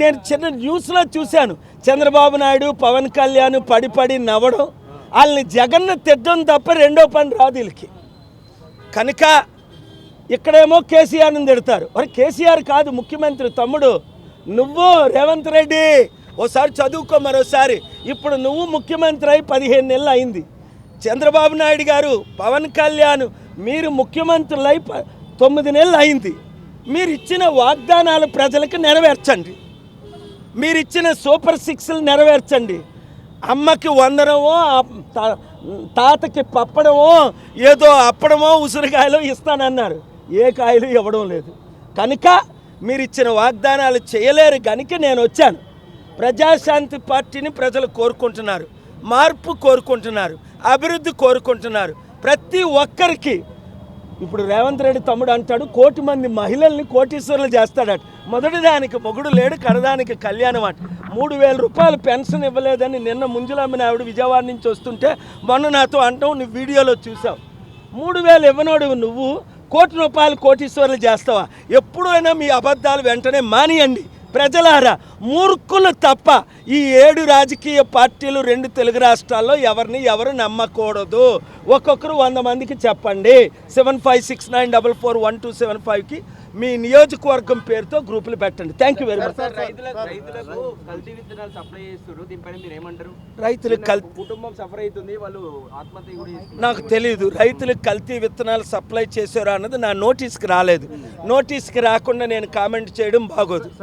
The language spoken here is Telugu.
నేను చిన్న న్యూస్లో చూశాను. చంద్రబాబు నాయుడు పవన్ కళ్యాణ్ పడి పడి నవ్వడం వాళ్ళని జగన్ తిట్టడం తప్ప రెండో పని రాదు వీళ్ళకి. కనుక ఇక్కడేమో కేసీఆర్ని తిడతారు. మరి కేసీఆర్ కాదు ముఖ్యమంత్రి తమ్ముడు. నువ్వు రేవంత్ రెడ్డి ఓసారి చదువుకో మరోసారి. ఇప్పుడు నువ్వు ముఖ్యమంత్రి అయి పదిహేను నెలలు అయింది. చంద్రబాబు నాయుడు గారు పవన్ కళ్యాణ్ మీరు ముఖ్యమంత్రులై తొమ్మిది నెలలు అయింది. మీరు ఇచ్చిన వాగ్దానాలు ప్రజలకు నెరవేర్చండి. మీరు ఇచ్చిన సూపర్ సిక్స్లు నెరవేర్చండి. అమ్మకి వందనమో తాతకి పప్పడమో ఏదో అప్పడమో ఉసిరికాయలో ఇస్తానన్నారు. ఏ కాయలు ఇవ్వడం లేదు. కనుక మీరు ఇచ్చిన వాగ్దానాలు చేయలేరు కనుక నేను వచ్చాను. ప్రజాశాంతి పార్టీని ప్రజలు కోరుకుంటున్నారు. మార్పు కోరుకుంటున్నారు. అభివృద్ధి కోరుకుంటున్నారు. ప్రతి ఒక్కరికి ఇప్పుడు రేవంత్ రెడ్డి తమ్ముడు అంటాడు కోటి మంది మహిళల్ని కోటీశ్వరులు చేస్తాడట. మొదటి దానికి మొగుడు లేడు కడదానికి కళ్యాణం అట. మూడు వేల రూపాయలు పెన్షన్ ఇవ్వలేదని నిన్న ముంజులమ్మిన ఆవిడ విజయవాడ నుంచి వస్తుంటే మొన్న నాతో అంటావు నువ్వు వీడియోలో చూసావు. మూడు వేలు ఇవ్వనోడు నువ్వు కోటి రూపాయలు కోటీశ్వరులు చేస్తావా? ఎప్పుడైనా మీ అబద్ధాలు వెంటనే మానియండి. ప్రజలారా మూర్ఖులు తప్ప ఈ ఏడు రాజకీయ పార్టీలు రెండు తెలుగు రాష్ట్రాల్లో ఎవరిని ఎవరు నమ్మకూడదు. ఒక్కొక్కరు వంద మందికి చెప్పండి. Seven five six nine double four one two seven ఫైవ్కి మీ నియోజకవర్గం పేరుతో గ్రూపులు పెట్టండి. థ్యాంక్ యూ వెరీ మచ్ కల్ కుటుంబం సఫర్ అవుతుంది వాళ్ళు. నాకు తెలియదు రైతులకు కల్తీ విత్తనాలు సప్లై చేశారా అన్నది నా నోటీస్కి రాలేదు. నోటీస్కి రాకుండా నేను కామెంట్ చేయడం బాగోదు.